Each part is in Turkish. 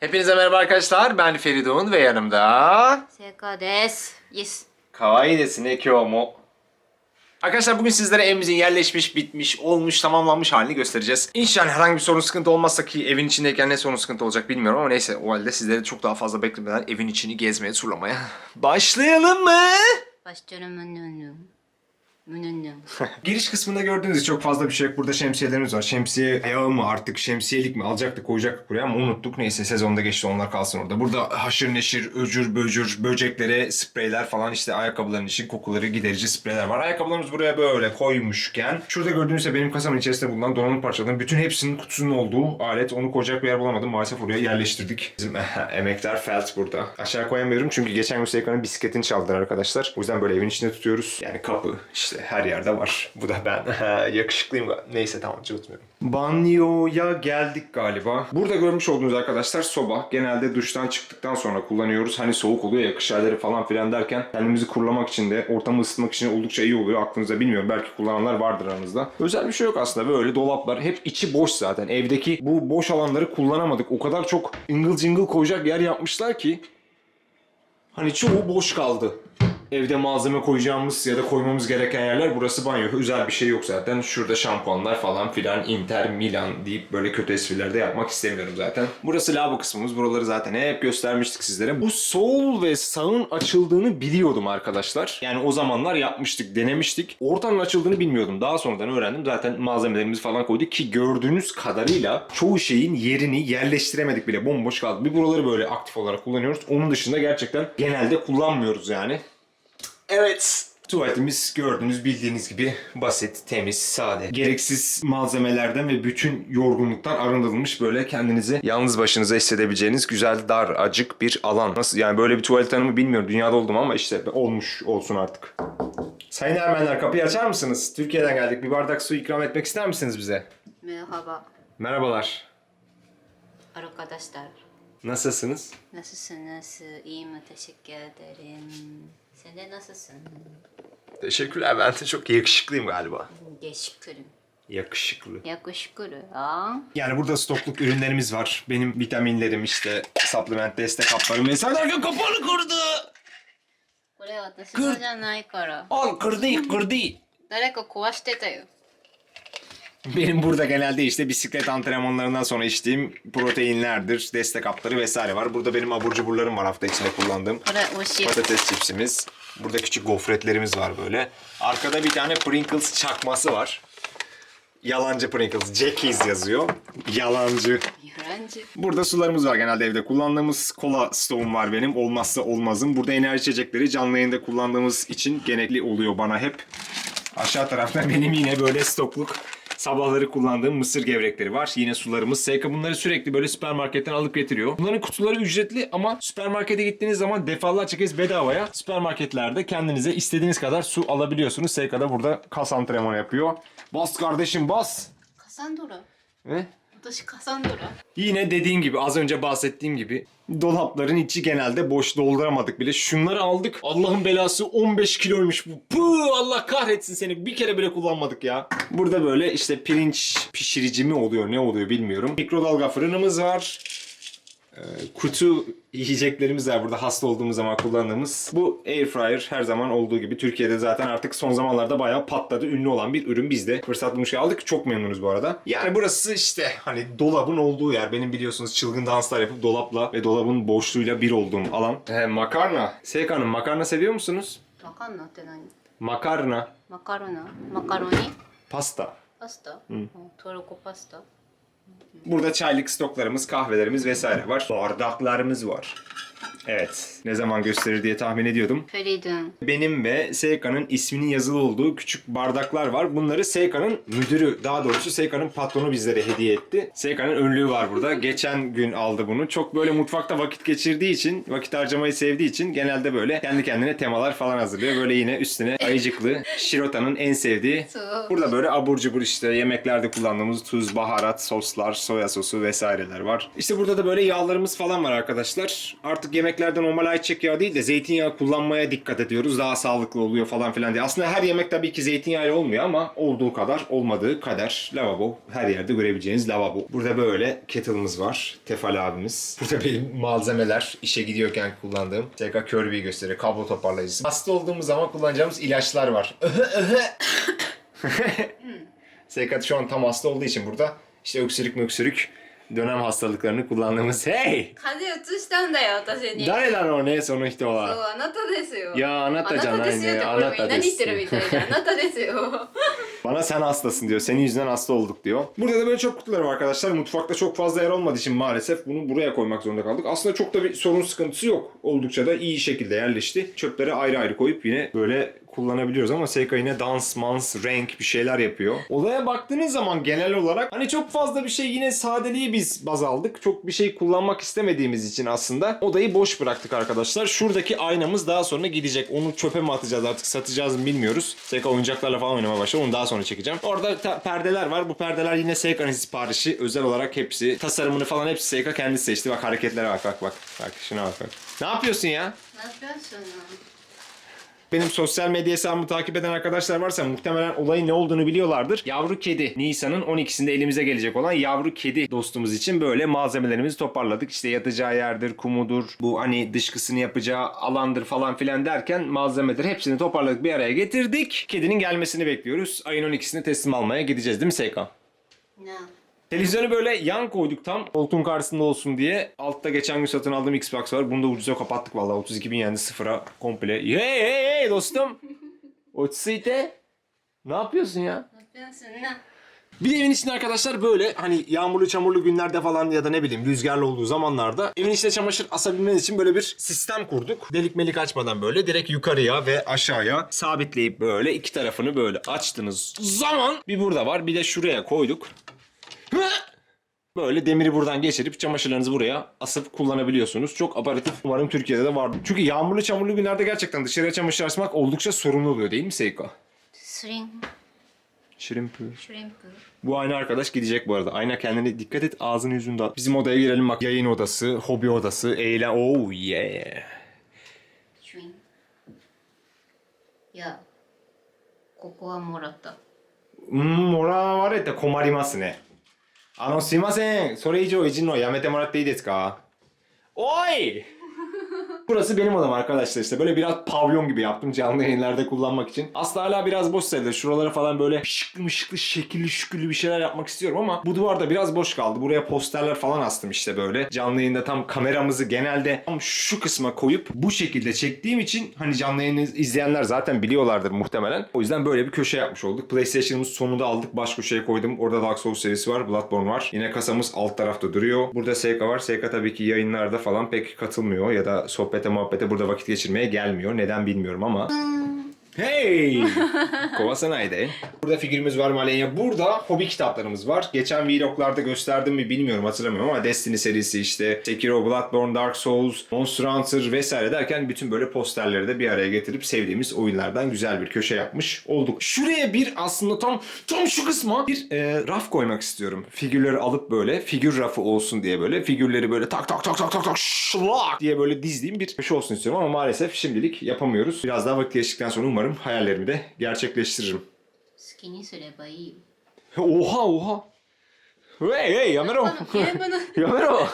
Hepinize merhaba arkadaşlar. Ben Feridun ve yanımda... Seko des. Yes. Kawaii desin Ekiomo. Arkadaşlar bugün sizlere evimizin yerleşmiş, bitmiş, olmuş, tamamlanmış halini göstereceğiz. İnşallah herhangi bir sorun sıkıntı olmazsa ki evin içindeyken ne sorun sıkıntı olacak bilmiyorum ama neyse o halde sizleri çok daha fazla beklemeden evin içini gezmeye, turlamaya başlayalım mı? Başlayalım. Giriş kısmında gördüğünüz çok fazla bir şey yok. Burada şemsiyelerimiz var. Şemsiye ayağı mı artık şemsiyelik mi alacaktık koyacaktık buraya ama unuttuk. Neyse sezonda geçti onlar kalsın orada. Burada haşır neşir, öcür böcür, böceklere spreyler falan işte ayakkabıların için kokuları giderici spreyler var. Ayakkabılarımız buraya böyle koymuşken şurada gördüğünüz ise benim kasamın içerisinde bulunan donanım parçalarının bütün hepsinin kutusunun olduğu alet. Onu koyacak bir yer bulamadım. Maalesef oraya yerleştirdik. Bizim emektar Felt burada. Aşağı koyamıyorum çünkü geçen gün Seykan'ın bisikletini çaldılar arkadaşlar. O yüzden böyle evin içinde tutuyoruz. Yani kapı işte her yerde var. Bu da ben. Yakışıklıyım. Neyse tamam cıvıtmıyorum. Banyoya geldik galiba. Burada görmüş olduğunuz arkadaşlar soba. Genelde duştan çıktıktan sonra kullanıyoruz. Hani soğuk oluyor ya kış ayları falan filan derken kendimizi kurulamak için de ortamı ısıtmak için oldukça iyi oluyor. Aklınızda bilmiyorum. Belki kullananlar vardır aranızda. Özel bir şey yok aslında. Böyle dolaplar hep içi boş zaten. Evdeki bu boş alanları kullanamadık. O kadar çok ingıl cıngıl koyacak yer yapmışlar ki Hani çoğu boş kaldı. Evde malzeme koyacağımız ya da koymamız gereken yerler burası banyo. Özel bir şey yok zaten. Şurada şampuanlar falan filan Inter, Milan deyip böyle kötü espriler de yapmak istemiyorum zaten. Burası lavabo kısmımız. Buraları zaten hep göstermiştik sizlere. Bu sol ve sağın açıldığını biliyordum arkadaşlar. Yani o zamanlar yapmıştık, denemiştik. Ortanın açıldığını bilmiyordum. Daha sonradan öğrendim. Zaten malzemelerimizi falan koyduk ki gördüğünüz kadarıyla çoğu şeyin yerini yerleştiremedik bile. Bomboş kaldı. Bir buraları böyle aktif olarak kullanıyoruz. Onun dışında gerçekten genelde kullanmıyoruz yani. Evet. Tuvaletimiz gördüğünüz bildiğiniz gibi basit, temiz, sade. Gereksiz malzemelerden ve bütün yorgunluktan arındırılmış böyle kendinizi yalnız başınıza hissedebileceğiniz güzel dar, acık bir alan. Nasıl yani böyle bir tuvalet hanımı bilmiyorum. Dünyada oldum ama işte olmuş olsun artık. Sayın Ermenler kapıyı açar mısınız? Türkiye'den geldik. Bir bardak su ikram etmek ister misiniz bize? Merhaba Merhabalar. arkadaşlar. Nasılsınız? Nasılsınız? İyiyim, teşekkür ederim. Sen de nasılsın? Teşekkürler. Ben de çok yakışıklıyım galiba. Teşekkürüm. Yakışıklı. Yakışıklı. Aa. Yani burada stokluk ürünlerimiz var. Benim vitaminlerim işte supplement destek haplarım vesaire derken kapalı kırdı. これ私のじゃないから。 Al kırdı kırdı. 誰か壊してたよ。 Benim burada genelde işte bisiklet antrenmanlarından sonra içtiğim proteinlerdir, destek hapları vesaire var. Burada benim abur cuburlarım var hafta içinde kullandığım. Şey. Patates çipsimiz. Burada küçük gofretlerimiz var böyle. Arkada bir tane Pringles çakması var. Yalancı Pringles. Jackie's yazıyor. Yalancı. Yalancı. Burada sularımız var genelde evde kullandığımız. Kola stoğum var benim. Olmazsa olmazım. Burada enerji içecekleri canlı yayında kullandığımız için gerekli oluyor bana hep. Aşağı tarafta benim yine böyle stokluk sabahları kullandığım mısır gevrekleri var. Yine sularımız. Seyka bunları sürekli böyle süpermarketten alıp getiriyor. Bunların kutuları ücretli ama süpermarkete gittiğiniz zaman defalarca kez bedavaya süpermarketlerde kendinize istediğiniz kadar su alabiliyorsunuz. Seyka da burada kas antrenmanı yapıyor. Bas kardeşim bas. Kasan duru. Ne? Dış kasanduru. Yine dediğim gibi az önce bahsettiğim gibi dolapların içi genelde boş dolduramadık bile. Şunları aldık. Allah'ın belası 15 kiloymuş bu. Puh, Allah kahretsin seni. Bir kere bile kullanmadık ya. Burada böyle işte pirinç pişirici mi oluyor ne oluyor bilmiyorum. Mikrodalga fırınımız var. Ee, kutu yiyeceklerimiz var burada hasta olduğumuz zaman kullandığımız. Bu air fryer her zaman olduğu gibi Türkiye'de zaten artık son zamanlarda bayağı patladı. Ünlü olan bir ürün biz de fırsat bulmuş aldık. Çok memnunuz bu arada. Yani burası işte hani dolabın olduğu yer. Benim biliyorsunuz çılgın danslar yapıp dolapla ve dolabın boşluğuyla bir olduğum alan. He, makarna. Seyka Hanım makarna seviyor musunuz? わかんなって何 Makarna. マカロナマカロニ Pasta. パスタ、うん、トルコパスタ Burada çaylık stoklarımız, kahvelerimiz vesaire var. Bardaklarımız var. Evet. Ne zaman gösterir diye tahmin ediyordum. Köreydin. Benim ve Seika'nın isminin yazılı olduğu küçük bardaklar var. Bunları Seika'nın müdürü, daha doğrusu Seika'nın patronu bizlere hediye etti. Seika'nın önlüğü var burada. Geçen gün aldı bunu. Çok böyle mutfakta vakit geçirdiği için, vakit harcamayı sevdiği için genelde böyle kendi kendine temalar falan hazırlıyor. Böyle yine üstüne ayıcıklı, Shirota'nın en sevdiği. Burada böyle abur cubur işte yemeklerde kullandığımız tuz, baharat, soslar, soya sosu vesaireler var. İşte burada da böyle yağlarımız falan var arkadaşlar. Artık yemek yemeklerde normal ayçiçek yağı değil de zeytinyağı kullanmaya dikkat ediyoruz. Daha sağlıklı oluyor falan filan diye. Aslında her yemek tabii ki zeytinyağıyla olmuyor ama olduğu kadar olmadığı kader. Lavabo. Her yerde görebileceğiniz lavabo. Burada böyle kettle'ımız var. Tefal abimiz. Burada benim malzemeler işe gidiyorken kullandığım. Tekrar Kirby'yi gösteriyor. Kablo toparlayıcısı. Hasta olduğumuz zaman kullanacağımız ilaçlar var. Seykat şu an tam hasta olduğu için burada işte öksürük möksürük dönem hastalıklarını kullandığımız hey 風邪うつしたんだよ私に 誰だろうねその人そう は あなたですよいやあなたじゃないねあなたですよってこれみんなに言ってるみたいじゃんあなたですよ bana sen hastasın diyor senin yüzünden hasta olduk diyor. Burada da böyle çöp kutuları var arkadaşlar mutfakta çok fazla yer olmadığı için maalesef bunu buraya koymak zorunda kaldık. Aslında çok da bir sorun sıkıntısı yok. Oldukça da iyi şekilde yerleşti. Çöpleri ayrı ayrı koyup yine böyle kullanabiliyoruz ama Seika yine dans, mans, renk bir şeyler yapıyor. Olaya baktığınız zaman genel olarak hani çok fazla bir şey yine sadeliği biz baz aldık. Çok bir şey kullanmak istemediğimiz için aslında odayı boş bıraktık arkadaşlar. Şuradaki aynamız daha sonra gidecek. Onu çöpe mi atacağız artık satacağız mı bilmiyoruz. Seika oyuncaklarla falan oynamaya başladı. Onu daha sonra çekeceğim. Orada perdeler var. Bu perdeler yine Seika'nın hani siparişi. Özel olarak hepsi tasarımını falan hepsi Seika kendisi seçti. Bak hareketlere bak bak bak. Bak şuna bak bak. Ne yapıyorsun ya? Ne yapıyorsun? Benim sosyal medya hesabımı takip eden arkadaşlar varsa muhtemelen olayın ne olduğunu biliyorlardır. Yavru kedi. Nisan'ın 12'sinde elimize gelecek olan yavru kedi dostumuz için böyle malzemelerimizi toparladık. İşte yatacağı yerdir, kumudur, bu hani dışkısını yapacağı alandır falan filan derken malzemedir. Hepsini toparladık bir araya getirdik. Kedinin gelmesini bekliyoruz. Ayın 12'sinde teslim almaya gideceğiz değil mi Seykan? な Televizyonu böyle yan koyduk tam koltuğun karşısında olsun diye. Altta geçen gün satın aldığım Xbox var. Bunu da ucuza kapattık valla. 32 bin yendi sıfıra komple. Hey hey hey dostum. Otsite. Ne yapıyorsun ya? Ne yapıyorsun ne? Bir evin içinde arkadaşlar böyle hani yağmurlu çamurlu günlerde falan ya da ne bileyim rüzgarlı olduğu zamanlarda evin içine çamaşır asabilmeniz için böyle bir sistem kurduk. Delik melik açmadan böyle direkt yukarıya ve aşağıya sabitleyip böyle iki tarafını böyle açtığınız zaman bir burada var bir de şuraya koyduk. Böyle demiri buradan geçirip çamaşırlarınızı buraya asıp kullanabiliyorsunuz. Çok aparatif umarım Türkiye'de de vardır. Çünkü yağmurlu çamurlu günlerde gerçekten dışarıya çamaşır asmak oldukça sorunlu oluyor değil mi Seiko? Şirin. Şirin Bu aynı arkadaş gidecek bu arada. Ayna kendine dikkat et ağzını yüzünü dağıt. Bizim odaya girelim bak. Yayın odası, hobi odası, eğlen... Oh yeah. Şirin. Ya. Koku wa moratta. Hmm, mora var ya da komarimasu ne. あの、すいません。それ以上いじるのやめてもらっていいですか？おい Burası benim odam arkadaşlar işte böyle biraz pavyon gibi yaptım canlı yayınlarda kullanmak için. Aslında hala biraz boş sayılır. Şuralara falan böyle şıklı mışıklı şekilli şüküllü bir şeyler yapmak istiyorum ama bu duvarda biraz boş kaldı. Buraya posterler falan astım işte böyle. Canlı yayında tam kameramızı genelde tam şu kısma koyup bu şekilde çektiğim için hani canlı yayını izleyenler zaten biliyorlardır muhtemelen. O yüzden böyle bir köşe yapmış olduk. PlayStation'ımız sonunda aldık. Baş köşeye koydum. Orada Dark Souls serisi var. Bloodborne var. Yine kasamız alt tarafta duruyor. Burada Seika var. Seika tabii ki yayınlarda falan pek katılmıyor ya da sohbete muhabbete burada vakit geçirmeye gelmiyor. Neden bilmiyorum ama. Hey! Kovasanay de. Burada figürümüz var Malenya. Burada hobi kitaplarımız var. Geçen vloglarda gösterdim mi bilmiyorum hatırlamıyorum ama Destiny serisi işte Sekiro, Bloodborne, Dark Souls, Monster Hunter vesaire derken bütün böyle posterleri de bir araya getirip sevdiğimiz oyunlardan güzel bir köşe yapmış olduk. Şuraya bir aslında tam tam şu kısma bir e, raf koymak istiyorum. Figürleri alıp böyle figür rafı olsun diye böyle figürleri böyle tak tak tak tak tak tak şlak diye böyle dizdiğim bir köşe olsun istiyorum ama maalesef şimdilik yapamıyoruz. Biraz daha vakit geçtikten sonra umarım Umarım hayallerimi de gerçekleştiririm. Skinny Oha oha. Hey hey Yamero. Yamero.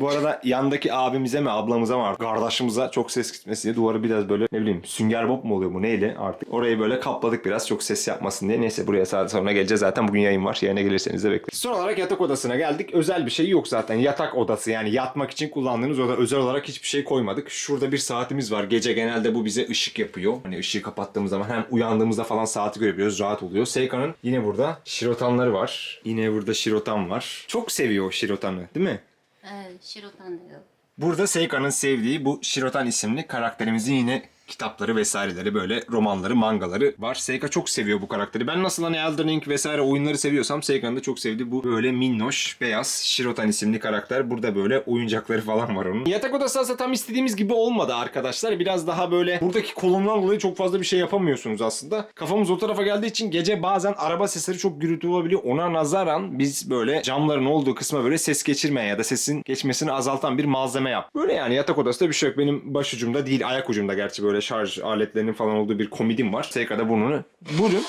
Bu arada yandaki abimize mi ablamıza mı artık kardeşimize çok ses gitmesi diye duvarı biraz böyle ne bileyim sünger bob mu oluyor bu neyle artık orayı böyle kapladık biraz çok ses yapmasın diye. Neyse buraya saat sonra geleceğiz zaten bugün yayın var yerine gelirseniz de bekleyin. Son olarak yatak odasına geldik özel bir şey yok zaten yatak odası yani yatmak için kullandığınız oda özel olarak hiçbir şey koymadık. Şurada bir saatimiz var gece genelde bu bize ışık yapıyor. Hani ışığı kapattığımız zaman hem uyandığımızda falan saati görebiliyoruz rahat oluyor. Seikan'ın yine burada şirotanları var. Yine burada Shirotan var. Çok seviyor Shirotan'ı değil mi? Evet, Shirotan diyor. Burada Seika'nın sevdiği bu Shirotan isimli karakterimizi yine kitapları vesaireleri böyle romanları, mangaları var. Seika çok seviyor bu karakteri. Ben nasıl hani Elden Ring vesaire oyunları seviyorsam Seika'nın da çok sevdiği bu böyle minnoş, beyaz Shirotan isimli karakter. Burada böyle oyuncakları falan var onun. Yatak odası aslında tam istediğimiz gibi olmadı arkadaşlar. Biraz daha böyle buradaki kolondan dolayı çok fazla bir şey yapamıyorsunuz aslında. Kafamız o tarafa geldiği için gece bazen araba sesleri çok gürültü olabiliyor. Ona nazaran biz böyle camların olduğu kısma böyle ses geçirmeyen ya da sesin geçmesini azaltan bir malzeme yap. Böyle yani yatak odası da bir şey yok. Benim başucumda değil ayak ucumda gerçi böyle böyle şarj aletlerinin falan olduğu bir komedim var. Tekrarda burnunu vurun.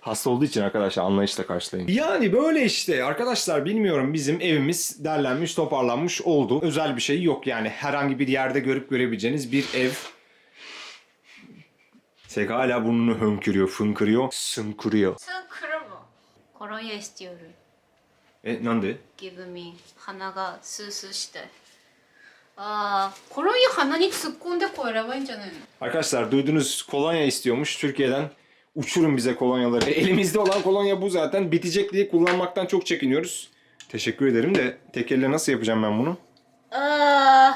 Hasta olduğu için arkadaşlar anlayışla karşılayın. Yani böyle işte arkadaşlar bilmiyorum bizim evimiz derlenmiş toparlanmış oldu. Özel bir şey yok yani herhangi bir yerde görüp görebileceğiniz bir ev Sek hala burnunu hönkürüyor, fınkırıyor, sımkırıyor. Sınkırı mı? Kolonya istiyorum. E, nande? Give me. Hanaga sı sı işte. Aa, kolonya hanani tsukkunda koyaraba incanın. Arkadaşlar duydunuz kolonya istiyormuş Türkiye'den. Uçurun bize kolonyaları. Elimizde olan kolonya bu zaten. Bitecek diye kullanmaktan çok çekiniyoruz. Teşekkür ederim de tek elle nasıl yapacağım ben bunu? Aa,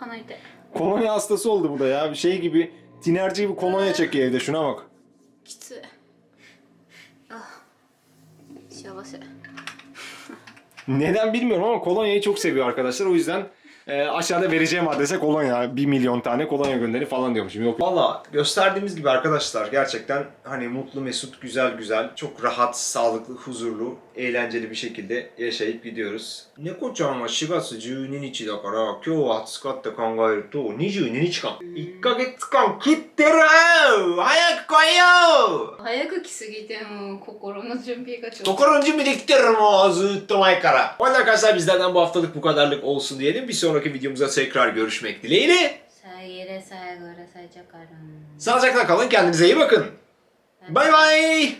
hanaydı. Kolonya hastası oldu bu da ya. Şey gibi tinerci gibi kolonya çekiyor evde. Şuna bak. Kitse. Ah. Şabase. Neden bilmiyorum ama kolonyayı çok seviyor arkadaşlar. O yüzden e, aşağıda vereceğim adrese kolonya. 1 milyon tane kolonya gönderi falan diyormuşum. Yok. Valla gösterdiğimiz gibi arkadaşlar gerçekten hani mutlu mesut güzel güzel çok rahat, sağlıklı, huzurlu, eğlenceli bir şekilde yaşayıp gidiyoruz. Nekoちゃんは4月12日だから今日は20日って考えると22日間1ヶ月間切ってる早く来いよ早く来すぎても心の準備がちょっと Tokarın cümle diktirir mo zıttı maykara. O yüzden arkadaşlar bizlerden bu haftalık bu kadarlık olsun diyelim. Bir sonraki sonraki videomuzda tekrar görüşmek dileğiyle. Saygıyla saygıyla sağlıcakla kalın. Sağlıcakla kalın. Kendinize iyi bakın. Bay bay.